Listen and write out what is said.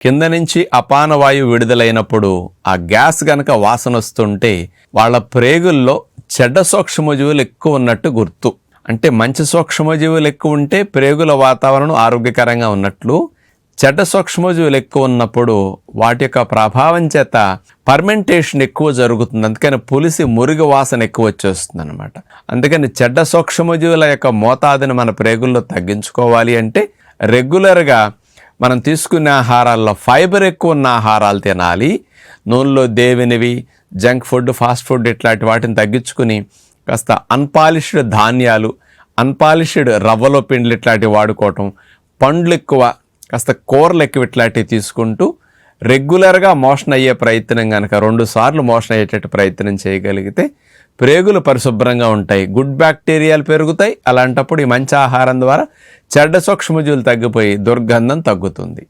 కింద నుంచి అపాన వాయువు విడుదలైనప్పుడు ఆ గ్యాస్ గనక వాసన వస్తుంటే వాళ్ళ ప్రేగుల్లో చెడ్డ సూక్ష్మజీవులు ఎక్కువ ఉన్నట్టు గుర్తు. అంటే మంచి సూక్ష్మజీవులు ఎక్కువ ఉంటే ప్రేగుల వాతావరణం ఆరోగ్యకరంగా ఉన్నట్లు చెడ్డ సూక్ష్మజీవులు ఎక్కువ ఉన్నప్పుడు వాటి యొక్క ప్రభావం చేత పర్మెంటేషన్ ఎక్కువ జరుగుతుంది. అందుకని పులిసి మురుగు వాసన ఎక్కువ వచ్చేస్తుంది అనమాట అందుకని చెడ్డ సూక్ష్మజీవుల యొక్క మోతాదుని మన ప్రేగుల్లో తగ్గించుకోవాలి అంటే రెగ్యులర్గా మనం తీసుకునే ఆహారాల్లో ఫైబర్ ఎక్కువ ఉన్న ఆహారాలు తినాలి. నూనెలో దేవినవి జంక్ ఫుడ్ ఫాస్ట్ ఫుడ్ ఇట్లాంటి వాటిని తగ్గించుకుని కాస్త అన్పాలిష్డ్ ధాన్యాలు అన్పాలిష్డ్ రవ్వలో పిండ్లు ఇట్లాంటివి వాడుకోవటం పండ్లు ఎక్కువ కాస్త కూరలు ఎక్కువ ఇట్లాంటివి తీసుకుంటూ రెగ్యులర్గా మోషన్ అయ్యే ప్రయత్నం కనుక రెండు సార్లు మోషన్ అయ్యేటట్టు ప్రయత్నం చేయగలిగితే ప్రేగులు పరిశుభ్రంగా ఉంటాయి. గుడ్ బ్యాక్టీరియాలు పెరుగుతాయి. అలాంటప్పుడు ఈ మంచి ఆహారం ద్వారా చెడ్డ సూక్ష్మజీవులు తగ్గిపోయి దుర్గంధం తగ్గుతుంది.